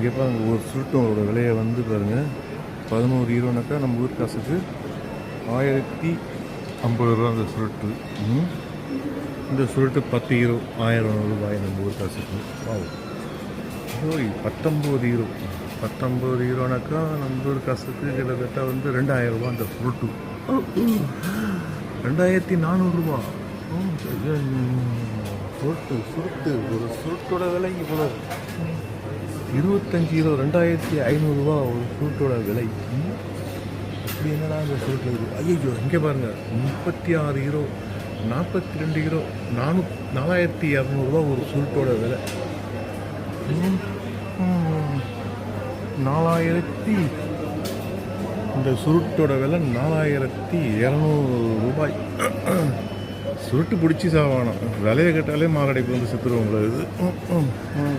இங்கே பாருங்க ஒரு சுருட்டோட விலையை வந்து பாருங்கள் பதினோரு ஈரோனாக்கா நம்ம ஊர் காசுக்கு ஆயிரத்தி ஐம்பது ரூபா அந்த சுருட்டு. இந்த சுருட்டு பத்து ஈரோ ஆயிரம் ரூபாய் நம்ம ஊர் காசுக்கு. ஓ ஓய் பத்தொம்போது ஈரோ. பத்தொம்போது ஈரோனாக்கா நம்ம ஊர் காசுக்கு கிட்டத்தட்ட வந்து ரெண்டாயிரம் ரூபா அந்த சுருட்டு. ரெண்டாயிரத்தி நானூறுரூவா சுருட்டு சுருட்டு. ஒரு சுருட்டோட விலை இவ்வளோ இருபத்தஞ்சி கிலோ ரெண்டாயிரத்தி ஐநூறுரூவா ஒரு சுருட்டோட விலை. அப்படி என்னடா அந்த ஃப்ரூட்டில் இருக்குது ஐயோ இங்கே பாருங்கள் முப்பத்தி ஆறு கிலோ நாற்பத்தி ரெண்டு கிலோ நானூ நாலாயிரத்தி இரநூறுவா ஒரு ஃப்ரூட்டோட விலை. நாலாயிரத்தி இந்த சுருட்டோட விலை நாலாயிரத்தி இரநூறு ரூபாய். சுருட்டு பிடிச்சி சாவானோம் விலையை கேட்டாலே மாரடைப்பு வந்து செத்துருவோங்களா உங்களுக்கு